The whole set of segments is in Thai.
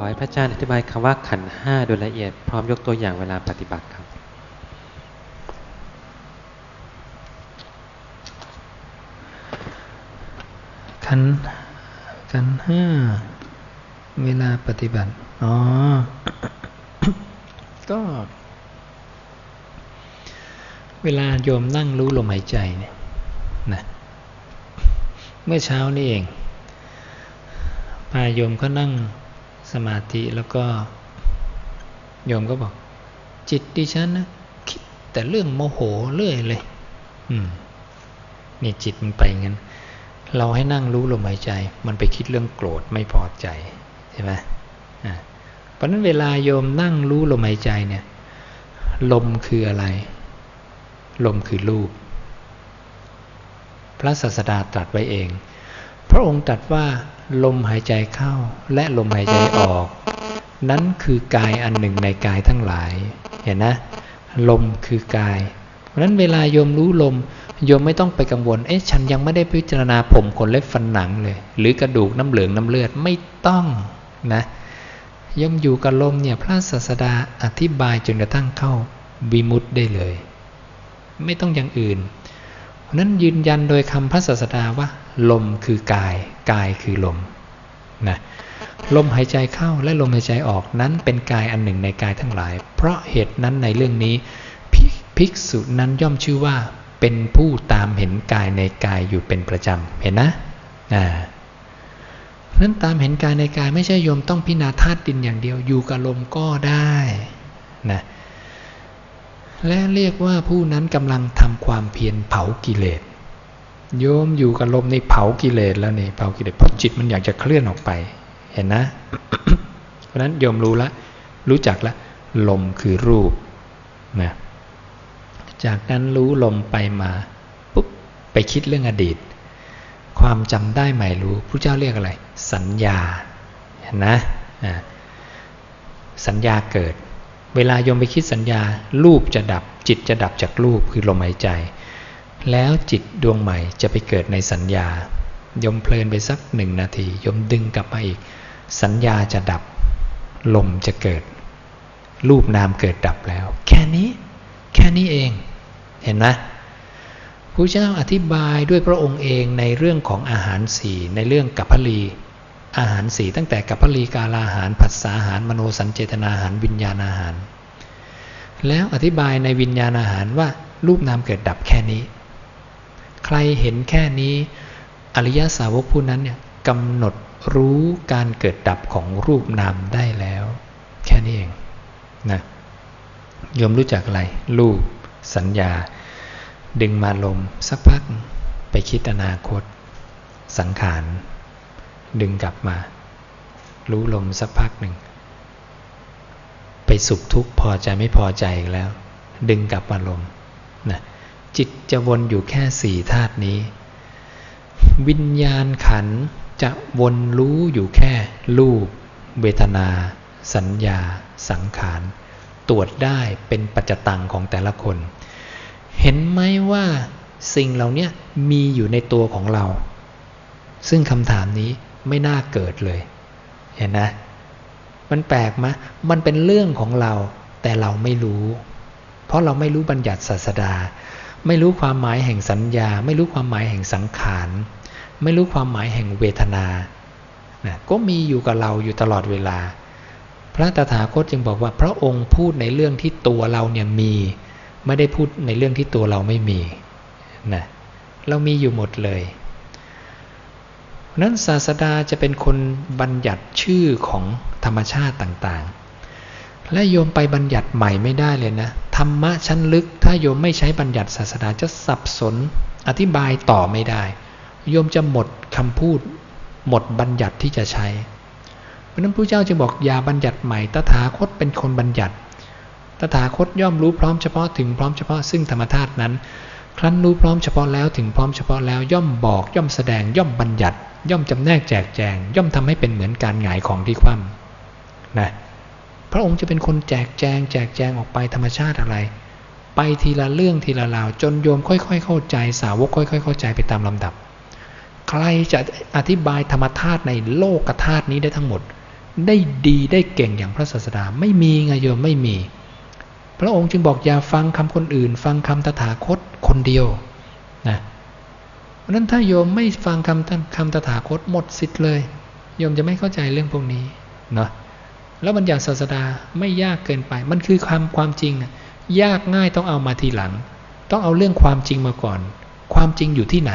ขอให้พระอาจารย์อธิบายคำว่าขันห้าโดยละเอียด พร้อมยกตัวอย่างเวลาปฏิบัติครับ ขันขันห้าเวลาปฏิบัติ อ๋อ ก็ เวลาโยมนั่งรู้ลมหายใจเนี่ยนะเมื่อเช้านี่เองพาโยมก็นั่ง สมาธิแล้วก็โยมก็บอก จิตดิฉันนะคิดแต่เรื่องโมโหเรื่อยเลย อืม นี่จิตมันไปงั้น เราให้นั่งรู้ลมหายใจ มันไปคิดเรื่องโกรธไม่พอใจใช่ไหมอ่าเพราะนั้นเวลาโยมนั่งรู้ลมหายใจเนี่ย ลมคืออะไร ลมคือรูป พระศาสดาตรัสไว้เอง พระองค์ตรัสว่า ลมหายใจเข้าและลมหายใจออก นั้นคือกายอันหนึ่งในกายทั้งหลาย เห็นนะ ลมคือกาย เพราะนั้นเวลาโยมรู้ลมโยมไม่ต้องไปกังวล เอ๊ะฉันยังไม่ได้พิจารณาผมขนเล็บฟันหนังเลย หรือกระดูกน้ำเหลืองน้ำเลือดไม่ต้องนะย่อมอยู่กับลมเนี่ยพระศาสดาอธิบายจนกระทั่งเข้าวิมุตได้เลย ไม่ต้องอย่างอื่น เพราะนั้นยืนยันโดยคำพระศาสดาว่า ลมคือกาย กายคือลมนะลมหายใจเข้าและลมหายใจออกนั้นเป็นกายอันหนึ่งในกายทั้งหลาย เพราะเหตุนั้นในเรื่องนี้ภิกษุนั้นย่อมชื่อว่าเป็นผู้ตามเห็นกายในกายอยู่เป็นประจำเห็นนะอ่านั้นตามเห็นกายในกายไม่ใช่โยมต้องพิจารณาธาตุดินอย่างเดียวอยู่กับลมก็ได้นะและเรียกว่าผู้นั้นกำลังทำความเพียรเผากิเลส โยมอยู่กับลมในเผากิเลสแล้วนี่เผากิเลสเพราะจิตมันอยากจะเคลื่อนออกไป เห็นนะ เพราะนั้นโยมรู้ละ รู้จักละ ลมคือรูปนะจากนั้นรู้ลมไปมาปุ๊บไปคิดเรื่องอดีต ความจำได้ใหม่รู้พระเจ้าเรียกอะไร สัญญาเห็นนะสัญญาเกิด เวลาโยมไปคิดสัญญา รูปจะดับจิตจะดับจากรูปคือลมหายใจ แล้วจิตดวงใหม่จะไปเกิดในสัญญายมเพลินไปสักหนึ่งนาทียมดึงกลับมาอีก สัญญาจะดับ ลมจะเกิด รูปนามเกิดดับแล้ว แค่นี้ แค่นี้เอง เห็นไหมพระเจ้าอธิบายด้วยพระองค์เองในเรื่องของอาหารสี่ในเรื่องกัปพลี อาหารสี่ตั้งแต่กัปพลีกาลาหารผัสสาหารมโนสัญเจตนาหารวิญญาณอาหาร แล้วอธิบายในวิญญาณอาหารว่ารูปนามเกิดดับแค่นี้ ใครเห็นแค่นี้ อริยสาวกผู้นั้นเนี่ยกำหนดรู้การเกิดดับของรูปนามได้แล้ว แค่นี้เองนะยมรู้จักอะไร รูป สัญญา ดึงมาลมสักพักไปคิดอนาคต สังขาร ดึงกลับมา รู้ลมสักพักหนึ่ง ไปสุขทุกข์พอใจไม่พอใจอีกแล้ว ดึงกลับมาลม จิตจะวนอยู่แค่สี่ธาตุนี้ วิญญาณขันจะวนรู้อยู่แค่รูป เวทนา สัญญา สังขาร ตรวจได้เป็นปัจจตังของแต่ละคน เห็นไหมว่าสิ่งเหล่านี้มีอยู่ในตัวของเรา ซึ่งคำถามนี้ไม่น่าเกิดเลย เห็นนะ มันแปลกไหมมันเป็นเรื่องของเราแต่เราไม่รู้ เพราะเราไม่รู้บัญญัติศาสดา ไม่รู้ความหมายแห่งสัญญา ไม่รู้ความหมายแห่งสังขาร ไม่รู้ความหมายแห่งเวทนานะก็มีอยู่กับเราอยู่ตลอดเวลา พระตถาคตจึงบอกว่าพระองค์พูดในเรื่องที่ตัวเราเนี่ยมี ไม่ได้พูดในเรื่องที่ตัวเราไม่มีนะเรามีอยู่หมดเลยนั้นศาสดาจะเป็นคนบัญญัติชื่อของธรรมชาติต่างๆ และโยมไปบัญญัติใหม่ไม่ได้เลยนะ ธรรมะชั้นลึก ถ้าโยมไม่ใช้บัญญัติศาสดาจะสับสน อธิบายต่อไม่ได้ โยมจะหมดคำพูด หมดบัญญัติที่จะใช้ราะนั้นพระเจ้าจึงบอกอย่าบัญญัติใหม่ตถาคตเป็นคนบัญญัติตถาคตย่อมรู้พร้อมเฉพาะถึงพร้อมเฉพาะซึ่งธรรมธาตุนั้น ครั้นรู้พร้อมเฉพาะแล้วถึงพร้อมเฉพาะแล้วย่อมบอกย่อมแสดงย่อมบัญญัติ ย่อมจำแนกแจกแจง ย่อมทำให้เป็นเหมือนการหงายของที่คว่ำนะพระองค์จะเป็นคนแจกแจง แจกแจงออกไปธรรมชาติอะไร ไปทีละเรื่องทีละราว จนโยมค่อยๆ เข้าใจ สาวกค่อย ๆ เข้าใจไปตามลำดับ ใครจะอธิบายธรรมธาตุในโลกธาตุนี้ได้ทั้งหมด ได้ดีได้เก่งอย่างพระศาสดาไม่มีไงโยมไม่มี พระองค์จึงบอกอย่าฟังคำคนอื่น ฟังคำตถาคตคนเดียวนะเพราะนั้นถ้าโยมไม่ฟังคำคำตถาคตหมดสิทธิ์เลยโยมจะไม่เข้าใจเรื่องพวกนี้เนาะแล้วบัญญัติศาสดาไม่ยากเกินไป มันคือความความจริงอะ ยากง่ายต้องเอามาทีหลัง ต้องเอาเรื่องความจริงมาก่อน ความจริงอยู่ที่ไหน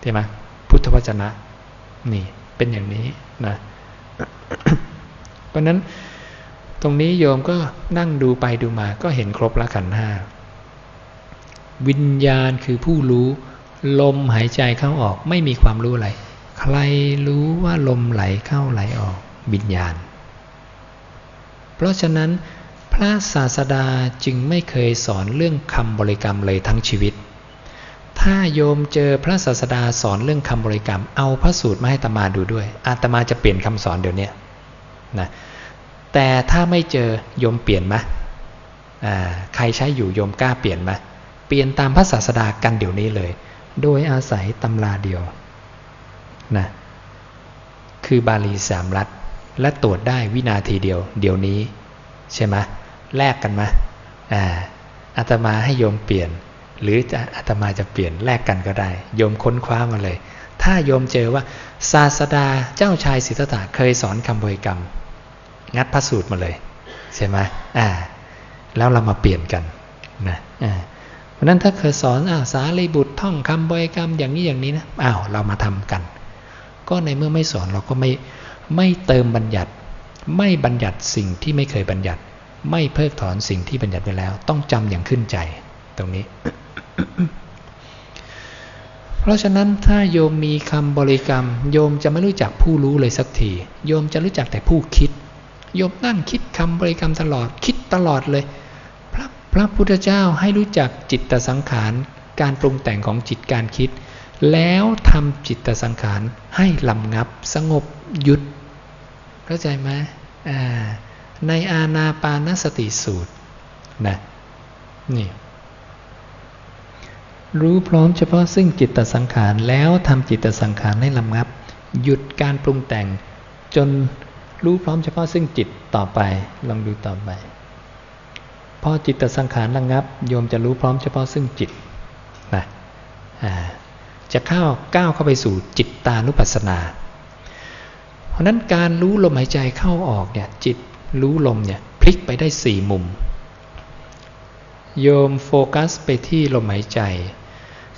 ใช่ไหมพุทธวจนะ นี่เป็นอย่างนี้นะเพราะนั้นตรงนี้โยมก็นั่งดูไปดูมาก็เห็นครบละขันห้าวิญญาณคือผู้รู้ลมหายใจเข้าออก ไม่มีความรู้อะไร ใครรู้ว่าลมไหลเข้าไหลออกวิญญาณ เพราะฉะนั้น ระศาสดาจึงไม่เคยสอนเรื่องคำบริกรรมเลยทั้งชีวิต ถ้าโยมเจอพระศาสดาสอนเรื่องคำบริกรรม เอาพระสูตรมาให้ตมาดูด้วย อาตมาจะเปลี่ยนคำสอนเดี๋ยวนี้นะแต่ถ้าไม่เจอโยมเปลี่ยนไหมอ่าใครใช้อยู่โยมกล้าเปลี่ยนไหมเปลี่ยนตามพระศาสดากันเดี๋ยวนี้เลย โดยอาศัยตำราเดียวนะคือบาลีสามรัฐและตรวจได้วินาทีเดียว เดี๋ยวนี้ ใช่ไหม แลกกันไหมอ่าอาตมาให้โยมเปลี่ยน หรือจะอาตมาจะเปลี่ยนแลกกันก็ได้ โยมค้นคว้ามาเลย ถ้าโยมเจอว่าศาสดาเจ้าชายสิทธัตถะเคยสอนคำบริกรรม งัดพระสูตรมาเลยใช่ไหมอ่า แล้วเรามาเปลี่ยนกันนะอ่าเพราะนั้นถ้าเคยสอนอ่าสารีบุตรท่องคำบริกรรมอย่างนี้อย่างนี้นะอ้าวเรามาทำกัน ก็ในเมื่อไม่สอนเราก็ไม่ไม่เติมบัญญัติ ไม่บัญญัติสิ่งที่ไม่เคยบัญญัติ ไม่เพิกถอนสิ่งที่บัญญัติไปแล้ว ต้องจำอย่างขึ้นใจตรงนี้ เพราะฉะนั้นถ้าโยมมีคำบริกรรม โยมจะไม่รู้จักผู้รู้เลยสักที โยมจะรู้จักแต่ผู้คิด โยมนั่งคิดคำบริกรรมตลอดคิดตลอดเลย พระพระพุทธเจ้าให้รู้จักจิตตสังขารการปรุงแต่งของจิตการคิด แล้วทำจิตตสังขารให้ลำงับ สงบหยุด เข้าใจไหมอ่า ในอาณาปานสติสูตรนะนี่รู้พร้อมเฉพาะซึ่งจิตตสังขารแล้วทำจิตตสังขารให้ลำงับ หยุดการปรุงแต่ง จนรู้พร้อมเฉพาะซึ่งจิตต่อไปลองดูต่อไปพอจิตตสังขารระงับ โยมจะรู้พร้อมเฉพาะซึ่งจิตนะจะเข้าก้าวเข้าไปสู่จิตตานุปัสสนา เพราะนั้นการรู้ลมหายใจเข้าออกเนี่ยจิต รู้ลมเนี่ยพลิกไปได้สี่มุม โยมโฟกัสไปที่ลมหายใจ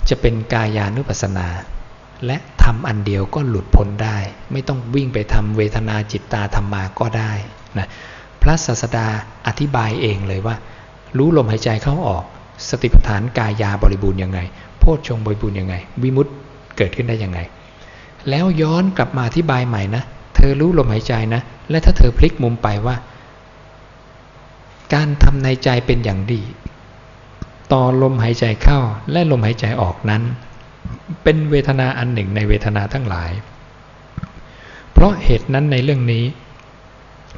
จะเป็นกายานุปัสสนา และทำอันเดียวก็หลุดพ้นได้ ไม่ต้องวิ่งไปทำเวทนาจิตตาธรรมาก็ได้นะพระศาสดาอธิบายเองเลยว่า รู้ลมหายใจเข้าออก สติปัฏฐานกายาบริบูรณ์ยังไง โพชฌงบริบูรณ์ยังไง วิมุตต์เกิดขึ้นได้ยังไง แล้วย้อนกลับมาอธิบายใหม่นะ เธอรู้ลมหายใจนะ และถ้าเธอพลิกมุมไปว่า การทำในใจเป็นอย่างดี ต่อลมหายใจเข้าและลมหายใจออกนั้น เป็นเวทนาอันหนึ่งในเวทนาทั้งหลาย เพราะเหตุนั้นในเรื่องนี้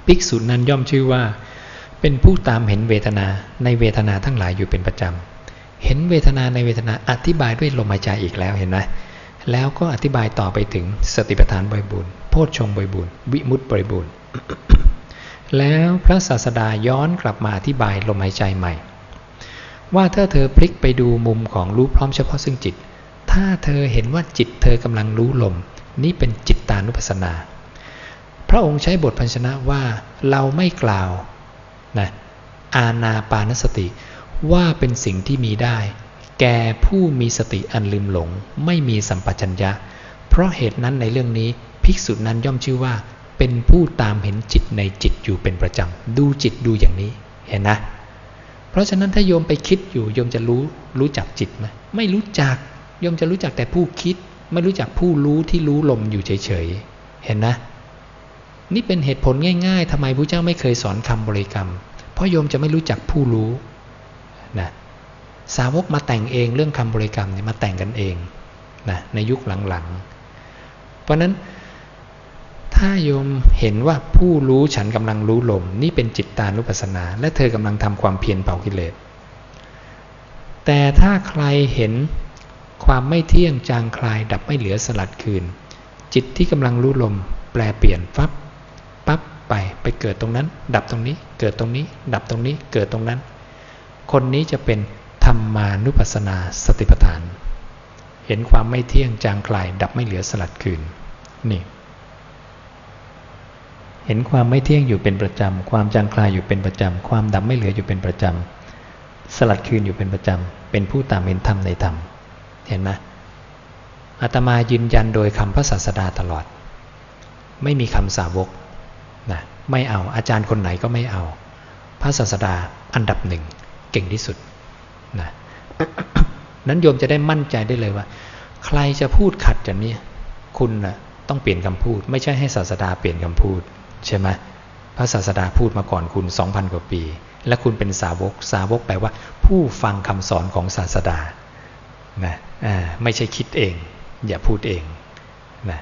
ภิกษุนั้นย่อมชื่อว่า เป็นผู้ตามเห็นเวทนาในเวทนาทั้งหลายอยู่เป็นประจำเห็นเวทนาในเวทนาอธิบายด้วยลมหายใจอีกแล้วเห็นไหม แล้วก็อธิบายต่อไปถึงสติปัฏฐานบริบูรณ์โพชฌงบริบูรณ์วิมุตติบริบูรณ์แล้วพระศาสดาย้อนกลับมาอธิบายลมหายใจใหม่ ว่าถ้าเธอพลิกไปดูมุมของรู้พร้อมเฉพาะซึ่งจิต ถ้าเธอเห็นว่าจิตเธอกำลังรู้ลม นี่เป็นจิตตานุปัสสนา พระองค์ใช้บทพันชนะว่าเราไม่กล่าวนะอาณาปานสติว่าเป็นสิ่งที่มีได้ แก่ผู้มีสติอันลืมหลง ไม่มีสัมปชัญญะ เพราะเหตุนั้นในเรื่องนี้ ภิกษุนั้นย่อมชื่อว่า เป็นผู้ตามเห็นจิตในจิตอยู่เป็นประจำ ดูจิตดูอย่างนี้เห็นนะ เพราะฉะนั้นถ้าโยมไปคิดอยู่โยมจะรู้รู้จักจิตไหมไม่รู้จักโยมจะรู้จักแต่ผู้คิด ไม่รู้จักผู้รู้ที่รู้ลมอยู่เฉยๆเห็นนะ นี่เป็นเหตุผลง่าย ๆทำไมพระเจ้าไม่เคยสอนคำบริกรรม เพราะโยมจะไม่รู้จักผู้รู้นะ สาวกมาแต่งเองเรื่องคำบริกรรมเนี่ยมาแต่งกันเองนะในยุคหลังๆ เพราะนั้นถ้าโยมเห็นว่าผู้รู้ฉันกำลังรู้ลม นี่เป็นจิตตานุปัสสนา และเธอกำลังทำความเพียรเผากิเลส แต่ถ้าใครเห็นความไม่เที่ยงจางคลายดับไม่เหลือสลัดคืน จิตที่กำลังรู้ลม แปลเปลี่ยนฟับปั๊บไปไปเกิดตรงนั้น ดับตรงนี้ เกิดตรงนี้ ดับตรงนี้เกิดตรงนั้น คนนี้จะเป็น รรมานุปัสสนาสติปัฏฐาน เห็นความไม่เที่ยงจางคลาย ดับไม่เหลือสลัดคืนนี่เห็นความไม่เที่ยงอยู่เป็นประจำ ความจางคลายอยู่เป็นประจำ ความดับไม่เหลืออยู่เป็นประจำ สลัดคืนอยู่เป็นประจำ เป็นผู้ตามเห็นธรรมในธรรม เห็นไหมอาตมายืนยันโดยคำพระศาสดาตลอด ไม่มีคำสาวกนะไม่เอาอาจารย์คนไหนก็ไม่เอา พระศาสดาอันดับหนึ่งเก่งที่สุด นั้นโยมจะได้มั่นใจได้เลยว่า ใครจะพูดขัดจากนี้ คุณนะ่ะต้องเปลี่ยนคำพูด ไม่ใช่ให้ศาสดาเปลี่ยนคำพูด ใช่ไหมพระศาสดาพูดมาก่อนคุณ2,000กว่าปี และคุณเป็นสาวก สาวกแปลว่า ผู้ฟังคำสอนของศาสดานะอ่าไม่ใช่คิดเอง อย่าพูดเองนะ